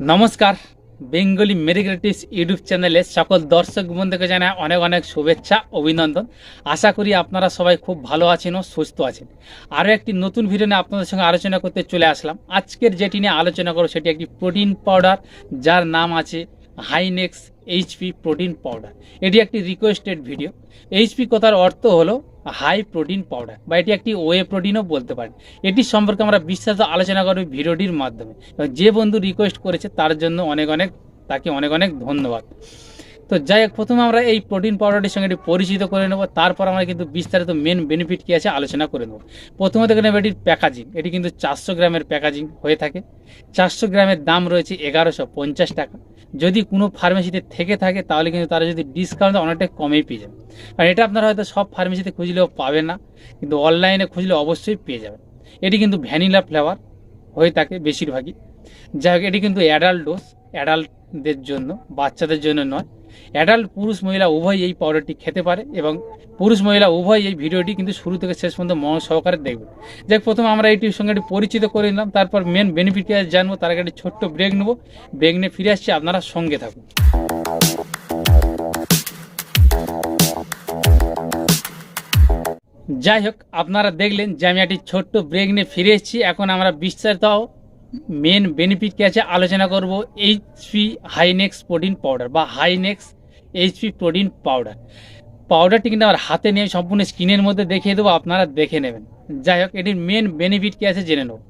নমস্কার, Bengali মেরিগ্রেটিস YouTube চ্যানেলে সকল দর্শক বন্ধুকে জানায় অনেক অনেক শুভেচ্ছা, অভিনন্দন। আশা করি আপনারা সবাই খুব ভালো আছেন ও সুস্থ আছেন। আরও একটি নতুন ভিডিও নিয়ে আপনাদের সঙ্গে আলোচনা করতে চলে আসলাম। আজকের যেটি নিয়ে আলোচনা করো সেটি একটি প্রোটিন পাউডার, যার নাম আছে হাইনেক্স এইচপি প্রোটিন পাউডার। এটি একটি রিকোয়েস্টেড ভিডিও এইচপি কথার অর্থ হলো হাই প্রোটিন পাউডার বা এটি একটি ওয়ে প্রোটিনও বলতে পারেন। এটি সম্পর্কে আমরা বিস্তারিত আলোচনা করব ভিডিওটির মাধ্যমে। যে বন্ধু রিকোয়েস্ট করেছে তার জন্য অনেক অনেক, তাকে অনেক অনেক ধন্যবাদ। তো যাই হোক, প্রথমে আমরা এই প্রোটিন পাউডারটির সঙ্গে এটি পরিচিত করে নেব। তারপর আমরা কিন্তু বিস্তারিত মেন বেনিফিট কী আছে আলোচনা করে নেব। প্রথমে দেখে নেব এটির প্যাকেজিং এটি কিন্তু চারশো গ্রামের প্যাকেজিং হয়ে থাকে। চারশো গ্রামের দাম রয়েছে এগারোশো পঞ্চাশ টাকা। যদি কোনো ফার্মেসিতে থেকে থাকে, তাহলে কিন্তু তারা যদি ডিসকাউন্ট অনেকটাই কমেই পেয়ে যাবে। কারণ এটা আপনারা হয়তো সব ফার্মেসিতে খুঁজলেও পাবে না, কিন্তু অনলাইনে খুঁজলে অবশ্যই পেয়ে যাবে এটি কিন্তু ভ্যানিলা ফ্লেভার হয়ে থাকে বেশিরভাগই। যাই এটি কিন্তু অ্যাডাল্ট ডোজ অ্যাডাল্টদের জন্য, বাচ্চাদের জন্য নয়। অ্যাডাল্ট পুরুষ মহিলা উভয় এই পাউডারটি খেতে পারে এবং পুরুষ মহিলা উভয় এই ভিডিওটি কিন্তু শুরু থেকে শেষ পর্যন্ত মন সহকারে দেখবে যাক, প্রথমে আমরা এটির সঙ্গে একটি পরিচিত করে নিলাম, তারপর মেন বেনিফিট জানব, তার আগে একটি ছোট্ট ব্রেক নেব। ব্রেক নিয়ে ফিরে আসছি, আপনারা সঙ্গে থাকুন। যাই হোক, আপনারা দেখলেন যে আমি একটি ছোট্ট ব্রেক নিয়ে ফিরে এসেছি। এখন আমরা বিস্তারিত মেন বেনিফিট কী আছে? আলোচনা করব এইচপি হাইনেক্স প্রোটিন পাউডার বা হাইনেক্স এইচপি প্রোটিন পাউডার পাউডারটি কিন্তু আমার হাতে নিয়ে সম্পূর্ণ স্ক্রিনের মধ্যে দেখিয়ে দেবো, আপনারা দেখে নেবেন। যাই হোক, এটির মেন বেনিফিট কী আছে জেনে নেব।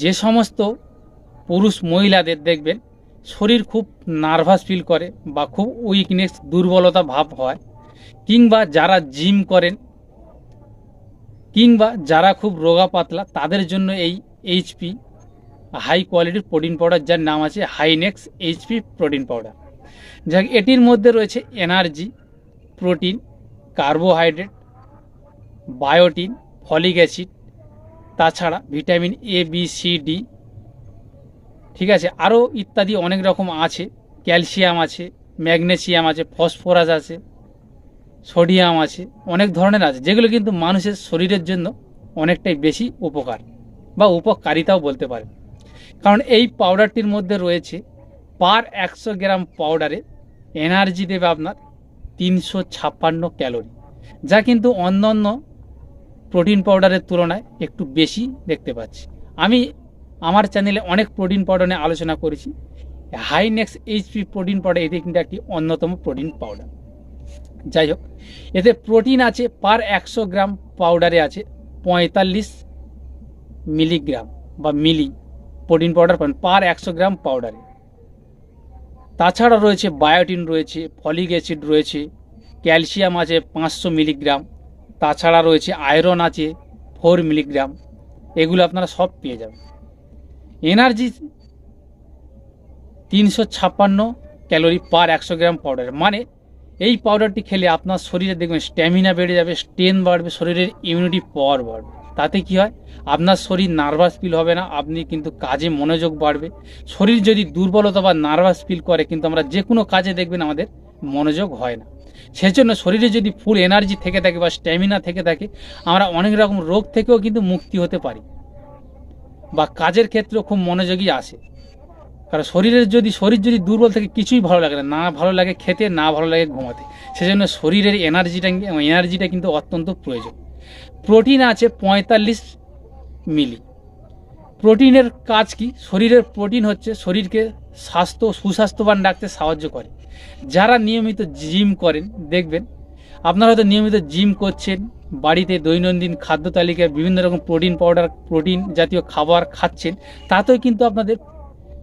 যে সমস্ত পুরুষ মহিলাদের দেখবেন, শরীর খুব নার্ভাস ফিল করে বা খুব উইকনেস দুর্বলতা ভাব হয়, কিংবা যারা জিম করেন, কিংবা যারা খুব রোগা পাতলা, তাদের জন্য এই এইচপি হাই কোয়ালিটির প্রোটিন পাউডার যার নাম আছে হাইনেক্স এইচপি প্রোটিন পাউডার যাক, এটির মধ্যে রয়েছে energy protein carbohydrate biotin folic acid তাছাড়া vitamin A B C D ঠিক আছে? আরও ইত্যাদি অনেক রকম আছে। ক্যালসিয়াম আছে, ম্যাগনেসিয়াম আছে, ফসফরাস আছে, সোডিয়াম আছে, অনেক ধরনের আছে, যেগুলো কিন্তু মানুষের শরীরের জন্য অনেকটাই বেশি উপকার বা উপকারিতাও বলতে পারে কারণ এই পাউডারটির মধ্যে রয়েছে পার একশো গ্রাম পাউডারে এনার্জি দেবে আপনার তিনশো ছাপ্পান্ন ক্যালোরি যা কিন্তু অন্যান্য প্রোটিন পাউডারের তুলনায় একটু বেশি দেখতে পাচ্ছি। আমি আমার চ্যানেলে অনেক প্রোটিন পাউডার নিয়ে আলোচনা করেছি। হাইনেক্স এইচপি প্রোটিন পাউডার এটি কিন্তু একটি অন্যতম প্রোটিন পাউডার যাই হোক, এতে প্রোটিন আছে পার একশো গ্রাম পাউডারে আছে পঁয়তাল্লিশ মিলিগ্রাম বা মিলি প্রোটিন পাউডার পান পার একশো গ্রাম পাউডারে তাছাড়া রয়েছে বায়োটিন রয়েছে ফলিক অ্যাসিড রয়েছে ক্যালসিয়াম আছে পাঁচশো মিলিগ্রাম তাছাড়া রয়েছে আয়রন আছে ফোর মিলিগ্রাম এগুলো আপনারা সব পেয়ে যাবেন। এনার্জি তিনশো ছাপ্পান্ন ক্যালোরি পার একশো গ্রাম পাউডার মানে এই পাউডারটি খেলে আপনার শরীরে দেখবেন স্ট্যামিনা বেড়ে যাবে স্ট্রেন বাড়বে, শরীরের ইমিউনিটি পাওয়ার বাড়বে। তাতে কি হয়? আপনার শরীর নার্ভাস ফিল হবে না, আপনি কিন্তু কাজে মনোযোগ বাড়বে। শরীর যদি দুর্বলতা বা নার্ভাস ফিল করে, কিন্তু আমরা যে কোনো কাজে দেখবেন আমাদের মনোযোগ হয় না। সেজন্য শরীরে যদি ফুল এনার্জি থেকে থাকে বা স্ট্যামিনা থেকে থাকে, আমরা অনেক রকম রোগ থেকেও কিন্তু মুক্তি হতে পারি। বা কাজের ক্ষেত্রেও খুব মনোযোগী আসে। কারণ শরীরের যদি, শরীর যদি দুর্বল থাকে, কিছুই ভালো লাগে না। না ভালো লাগে খেতে, না ভালো লাগে ঘুমাতে। সেজন্য শরীরের এনার্জিটা এনার্জিটা কিন্তু অত্যন্ত প্রয়োজন। প্রোটিন আছে পঁয়তাল্লিশ মিলি। প্রোটিনের কাজ কি? শরীরের প্রোটিন হচ্ছে শরীরকে স্বাস্থ্য, সুস্বাস্থ্যবান রাখতে সাহায্য করে। যারা নিয়মিত জিম করেন, দেখবেন, আপনারা হয়তো নিয়মিত জিম করছেন, বাড়িতে দৈনন্দিন খাদ্য তালিকায় বিভিন্ন রকম প্রোটিন পাউডার, প্রোটিন জাতীয় খাবার খাচ্ছেন, তাতেও কিন্তু আপনাদের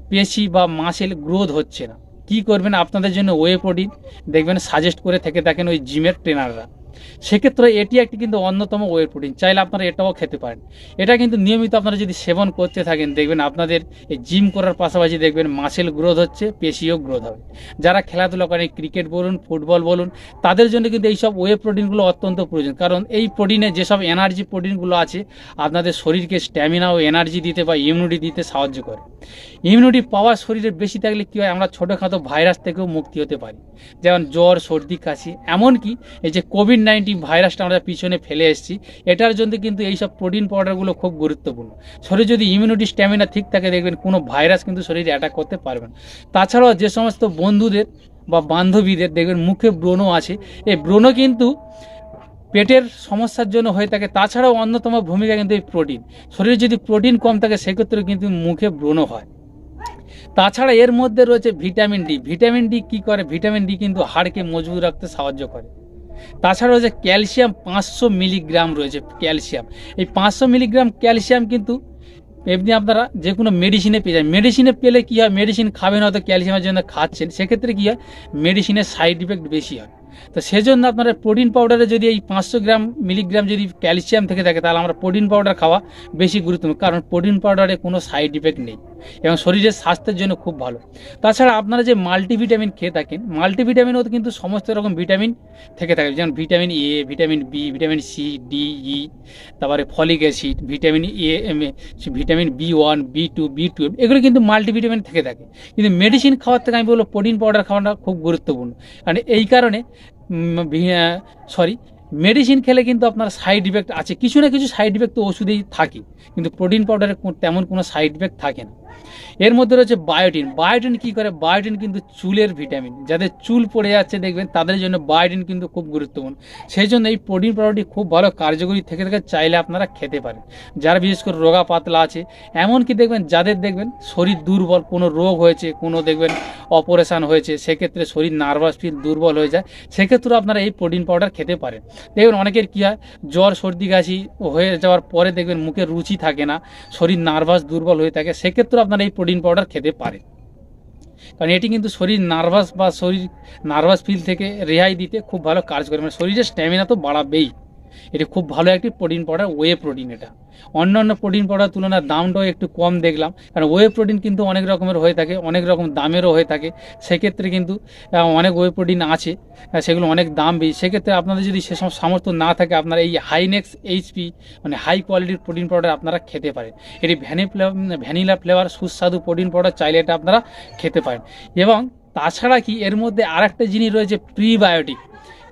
পেশি বা মাসেল গ্রোথ হচ্ছে না। কি করবেন? আপনাদের জন্য ওয়ে প্রোটিন দেখবেন সাজেস্ট করে থেকে থাকেন ওই জিমের ট্রেনাররা। সেক্ষেত্রে এটি একটি কিন্তু অন্যতম ওয়ে প্রোটিন চাইলে আপনারা এটাও খেতে পারেন। এটা কিন্তু নিয়মিত আপনারা যদি সেবন করতে থাকেন, দেখবেন আপনাদের এই জিম করার পাশাপাশি দেখবেন মাসেল গ্রোথ হচ্ছে, পেশিও গ্রোথ হবে। যারা খেলাধুলা করেন ক্রিকেট বলুন ফুটবল বলুন, তাদের জন্য কিন্তু এইসব ওয়ে প্রোটিনগুলো অত্যন্ত প্রয়োজন। কারণ এই প্রোটিনে যেসব এনার্জি প্রোটিনগুলো আছে, আপনাদের শরীরকে স্ট্যামিনা ও এনার্জি দিতে বা ইমিউনিটি দিতে সাহায্য করে। ইমিউনিটি পাওয়ার শরীরে বেশি থাকলে কী হয়, আমরা ছোটোখাটো ভাইরাস থেকেও মুক্তি হতে পারি। যেমন জ্বর, সর্দি, কাশি, এমনকি এই যে কোভিড কোভিড নাইন্টিন ভাইরাসটা আমরা পিছনে ফেলে এসেছি, এটার জন্য কিন্তু এইসব প্রোটিন পাউডারগুলো খুব গুরুত্বপূর্ণ। শরীরে যদি ইমিউনিটি স্ট্যামিনা ঠিক থাকে, দেখবেন কোনো ভাইরাস কিন্তু শরীরে অ্যাটাক করতে পারবে না। তাছাড়াও যে সমস্ত বন্ধুদের বা বান্ধবীদের, দেখবেন মুখে ব্রণ আছে, এই ব্রণ কিন্তু পেটের সমস্যার জন্য হয়ে থাকে। তাছাড়াও অন্যতম ভূমিকা কিন্তু এই প্রোটিন শরীরে যদি প্রোটিন কম থাকে সেক্ষেত্রে কিন্তু মুখে ব্রণ হয়। তাছাড়া এর মধ্যে রয়েছে ভিটামিন ডি ভিটামিন ডি কী করে? ভিটামিন ডি কিন্তু হাড়কে মজবুত রাখতে সাহায্য করে। তাছাড়া রয়েছে ক্যালসিয়াম পাঁচশো মিলিগ্রাম রয়েছে, ক্যালসিয়াম। এই পাঁচশো মিলিগ্রাম ক্যালসিয়াম কিন্তু এমনি আপনারা যে কোনো মেডিসিনে পেয়ে যান মেডিসিনে পেলে কী হয়? মেডিসিন খাবেন হয়তো ক্যালসিয়ামের জন্য খাচ্ছেন। সেক্ষেত্রে কী হয়? মেডিসিনের সাইড ইফেক্ট বেশি হয়। তো সেজন্য আপনারা প্রোটিন পাউডারে যদি এই পাঁচশো গ্রাম মিলিগ্রাম যদি ক্যালসিয়াম থেকে থাকে, তাহলে আমরা প্রোটিন পাউডার খাওয়া বেশি গুরুত্বপূর্ণ। কারণ প্রোটিন পাউডারে কোনো সাইড ইফেক্ট নেই। এবং শরীরের স্বাস্থ্যের জন্য খুব ভালো। তাছাড়া আপনারা যে মাল্টিভিটামিন খেয়ে থাকেন মাল্টিভিটামিনও কিন্তু সমস্ত রকম ভিটামিন থেকে থাকে। যেমন vitamin A vitamin B vitamin C D E তারপরে folic acid vitamin A M A vitamin B one B two B twelve এগুলো কিন্তু মাল্টিভিটামিন থেকে থাকে। কিন্তু মেডিসিন খাওয়ার থেকে আমি বলব প্রোটিন পাউডার খাওয়াটা খুব গুরুত্বপূর্ণ। কারণ এই কারণে সরি মেডিসিন খেলে কিন্তু আপনার সাইড ইফেক্ট আছে। কিছু না কিছু সাইড ইফেক্ট তো ওষুধেই থাকে। কিন্তু প্রোটিন পাউডারে তেমন কোনো সাইড ইফেক্ট থাকে না। এর মধ্যে রয়েছে বায়োটিন বায়োটিন কী করে? বায়োটিন কিন্তু চুলের ভিটামিন যাদের চুল পড়ে যাচ্ছে, দেখবেন তাদের জন্য বায়োটিন কিন্তু খুব গুরুত্বপূর্ণ। সেই জন্য এই প্রোটিন পাউডারটি খুব ভালো কার্যকরী থেকে থেকে চাইলে আপনারা খেতে পারেন। যারা বিশেষ করে রোগা পাতলা আছে, এমনকি দেখবেন যাদের দেখবেন শরীর দুর্বল, কোনো রোগ হয়েছে, কোনো দেখবেন অপারেশান হয়েছে, সেক্ষেত্রে শরীর নার্ভাস ফিল দুর্বল হয়ে যায়, সেক্ষেত্রেও আপনারা এই প্রোটিন পাউডার খেতে পারেন। দেখবেন অনেকের কী হয়, জ্বর, সর্দি, কাশি হয়ে যাওয়ার পরে দেখবেন মুখে রুচি থাকে না, শরীর নার্ভাস দুর্বল হয়ে থাকে, সেক্ষেত্রেও আপনারা এই প্রোটিন পাউডার খেতে পারেন কারণ এটি কিন্তু শরীর নার্ভাস বা শরীর নার্ভাস ফিল থেকে রেহাই দিতে খুব ভালো কাজ করে মানে শরীরের স্ট্যামিনা তো বাড়াবেই। এটি খুব ভালো একটি প্রোটিন পাউডার ওয়ে প্রোটিন এটা। অন্যান্য প্রোটিন পাউডার তুলনায় দামটাও একটু কম দেখলাম, কারণ ওয়ে প্রোটিন কিন্তু অনেক রকমের হয়ে থাকে, অনেক রকম দামেরও হয়ে থাকে। সেক্ষেত্রে কিন্তু অনেক ওয়ে প্রোটিন আছে সেগুলো অনেক দাম বেশি। সেক্ষেত্রে আপনাদের যদি সেসব সামর্থ্য না থাকে, আপনারা এই হাইনেক্স এইচপি মানে হাই কোয়ালিটির প্রোটিন পাউডার আপনারা খেতে পারেন। এটি ভ্যানি ভ্যানিলা ফ্লেভার সুস্বাদু প্রোটিন পাউডার চাইলে এটা আপনারা খেতে পারেন। এবং তাছাড়া কি, এর মধ্যে আরেকটা জিনিস রয়েছে প্রিবায়োটিক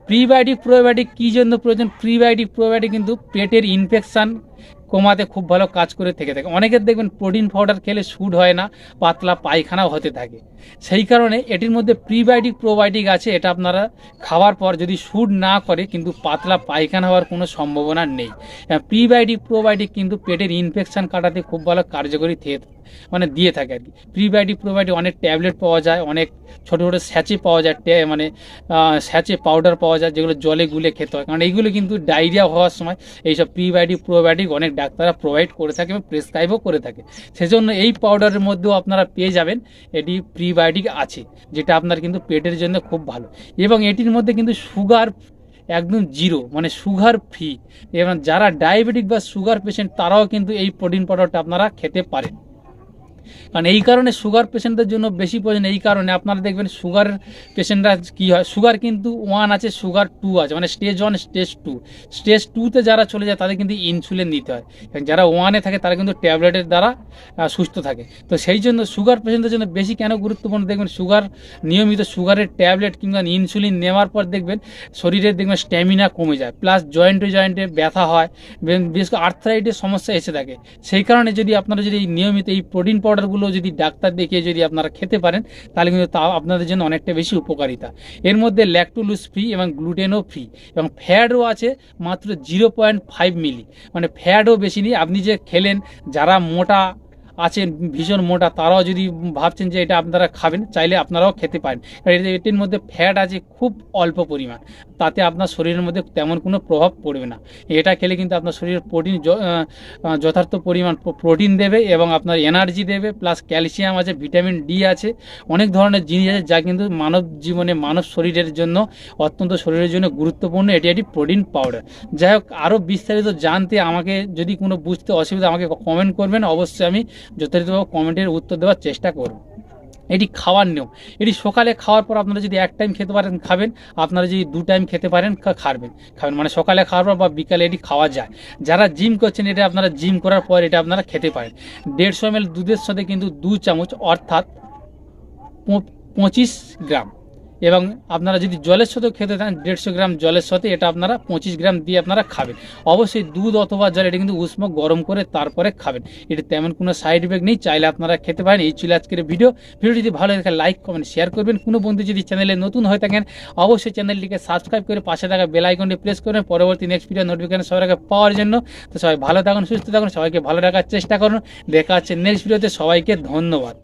প্রিবায়োটিক প্রোবায়োটিক কী জন্য প্রয়োজন? প্রিবায়োটিক প্রোবায়োটিক কিন্তু পেটের ইনফেকশান কমাতে খুব ভালো কাজ করে থেকে থাকে। অনেকের দেখবেন প্রোটিন পাউডার খেলে সুট হয় না, পাতলা পায়খানাও হতে থাকে। সেই কারণে এটির মধ্যে প্রিবায়োটিক প্রোবায়োটিক আছে, এটা আপনারা খাওয়ার পর যদি সুট না করে, কিন্তু পাতলা পায়খানা হওয়ার কোনো সম্ভাবনা নেই। প্রিবায়োটিক প্রোবায়োটিক কিন্তু পেটের ইনফেকশান কাটাতে খুব ভালো কার্যকরী থে- মানে দিয়ে থাকে আর কি। প্রিবায়োটিক প্রোবায়োটিক অনেক ট্যাবলেট পাওয়া যায়, অনেক ছোটো ছোটো স্যাচে পাওয়া যায় মানে স্যাচে পাউডার পাওয়া যায় যেগুলো জলে গুলে খেতে হয়। কারণ এইগুলো কিন্তু ডায়রিয়া হওয়ার সময় এইসব প্রিবায়োটিক প্রোবায়োটিক অনেক ডাক্তাররা প্রোভাইড করে থাকে এবং প্রেসক্রাইবও করে থাকে। সেজন্য এই পাউডারের মধ্যেও আপনারা পেয়ে যাবেন, এটি প্রিবায়োটিক আছে, যেটা আপনার কিন্তু পেটের জন্য খুব ভালো। এবং এটির মধ্যে কিন্তু সুগার একদম জিরো মানে সুগার ফ্রি এবং যারা ডায়াবেটিক বা সুগার পেশেন্ট তারাও কিন্তু এই প্রোটিন পাউডারটা আপনারা খেতে পারেন। কারণ এই কারণে সুগার পেশেন্টদের জন্য বেশি প্রয়োজন। এই কারণে আপনারা দেখবেন সুগারের পেশেন্টরা কী হয় সুগার কিন্তু ওয়ান আছে সুগার টু আছে মানে stage one stage two stage টুতে যারা চলে যায়, তাদের কিন্তু ইনসুলিন দিতে হয়। যারা ওয়ানে থাকে, তারা কিন্তু ট্যাবলেটের দ্বারা সুস্থ থাকে। তো সেই জন্য সুগার পেশেন্টদের জন্য বেশি কেন গুরুত্বপূর্ণ? দেখবেন সুগার নিয়মিত সুগারের ট্যাবলেট কিংবা ইনসুলিন নেওয়ার পর দেখবেন শরীরের দেখবেন স্ট্যামিনা কমে যায়। প্লাস জয়েন্টে জয়েন্টে ব্যথা হয়, বিশেষ করে আর্থ্রাইটের সমস্যা এসে থাকে। সেই কারণে যদি আপনারা যদি নিয়মিত এই প্রোটিন পাউডারগুলো যদি ডাক্তার দেখিয়ে যদি আপনারা খেতে পারেন, তাহলে কিন্তু তা আপনাদের জন্য অনেকটা বেশি উপকারিতা। এর মধ্যে ল্যাকটোলুস ফ্রি এবং গ্লুটেনও ফ্রি এবং ফ্যাটও আছে মাত্র জিরো পয়েন্ট ফাইভ মিলি মানে ফ্যাটও বেশি নেই। আপনি যে খেলেন, যারা মোটা আছেন ভীষণ মোটা, তারাও যদি ভাবছেন যে এটা আপনারা খাবেন, চাইলে আপনারাও খেতে পারেন। এটির মধ্যে ফ্যাট আছে খুব অল্প পরিমাণ। তাতে আপনার শরীরের মধ্যে তেমন কোনো প্রভাব পড়বে না। এটা খেলে কিন্তু আপনার শরীরের প্রোটিন যথার্থ পরিমাণ প্রোটিন দেবে এবং আপনার এনার্জি দেবে প্লাস ক্যালসিয়াম আছে ভিটামিন ডি আছে, অনেক ধরনের জিনিস আছে যা কিন্তু মানব জীবনে, মানব শরীরের জন্য অত্যন্ত শরীরের জন্য গুরুত্বপূর্ণ। এটি একটি প্রোটিন পাউডার যাই হোক, আরও বিস্তারিত জানতে আমাকে যদি কোনো বুঝতে অসুবিধা, আমাকে কমেন্ট করবেন। অবশ্যই আমি যথাযথভাবে কমেন্টের উত্তর দেওয়ার চেষ্টা করব। এটি খাওয়ার নিয়ম। এটি সকালে খাওয়ার পর আপনারা যদি এক টাইম খেতে পারেন, খাবেন। আপনারা যদি দু টাইম খেতে পারেন খাবেন। খাবেন মানে সকালে খাওয়ার পর বা বিকালে এটি খাওয়া যায়। যারা জিম করছেন, এটা আপনারা জিম করার পর এটা আপনারা খেতে পারেন। দেড়শো এম দুধের সাথে কিন্তু দু চামচ, অর্থাৎ পঁচিশ গ্রাম। এবং আপনারা যদি জলের সাথেও খেতে চান, দেড়শো গ্রাম জলের সাথে এটা আপনারা পঁচিশ গ্রাম দিয়ে আপনারা খাবেন। অবশ্যই দুধ অথবা জল, এটা কিন্তু উষ্ম গরম করে তারপরে খাবেন। এটা তেমন কোনো সাইড ইফেক্ট নেই, চাইলে আপনারা খেতে পারেন। এই ছিল আজকের ভিডিও ভিডিও যদি ভালো লাগে লাইক কমেন্ট শেয়ার করবেন। কোনো বন্ধু যদি চ্যানেলে নতুন হয়ে থাকেন, অবশ্যই চ্যানেলটিকে সাবস্ক্রাইব করে পাশে থাকা বেল আইকনটি প্রেস করবেন। পরবর্তী নেক্সট ভিডিও নোটিফিকেশন সবার আগে পাওয়ার জন্য। তো সবাই ভালো থাকুন, সুস্থ থাকুন, সবাইকে ভালো রাখার চেষ্টা করুন। দেখা হচ্ছে নেক্সট ভিডিওতে সবাইকে ধন্যবাদ।